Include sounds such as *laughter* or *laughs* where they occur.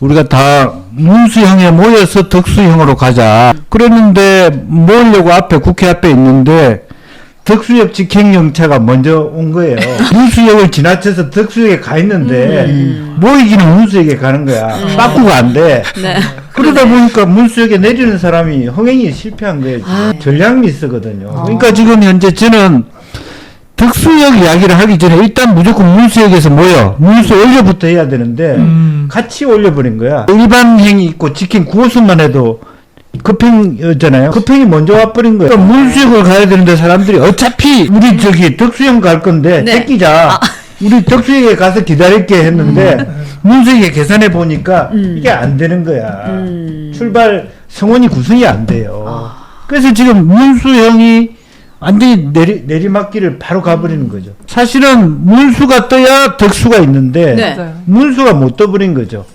우리가 다 문수형에 모여서 덕수형으로 가자. 그랬는데 모으려고 앞에 국회 앞에 있는데 덕수역 직행영차가 먼저 온 거예요. *laughs* 문수역을 지나쳐서 덕수역에 가 있는데 모이기는 문수역에 가는 거야. 빠꾸가 안 돼. 네. 그러다 보니까 문수역에 내리는 사람이 흥행이 실패한 거예요. 전략 미스거든요. 그러니까 지금 현재 저는 덕수역 이야기를 하기 전에 일단 무조건 문수역에서 모여 문수 올려부터 해야 되는데 같이 올려버린 거야. 일반 행이 있고 지킨 9호선만 해도 급행이었잖아요. 급행이 먼저 와버린 거예요. 그러니까 문수역을 가야 되는데 사람들이 어차피 우리 저기 덕수역 갈 건데 네. 새끼자. 우리 덕수역에 가서 기다릴게 했는데 문수역에 계산해 보니까 이게 안 되는 거야. 음. 출발 성원이 구성이 안 돼요. 아. 그래서 지금 문수형이 완전히 내리, 내리막길을 바로 가버리는 거죠. 사실은 문수가 떠야 덕수가 있는데 네. 문수가 못 떠버린 거죠.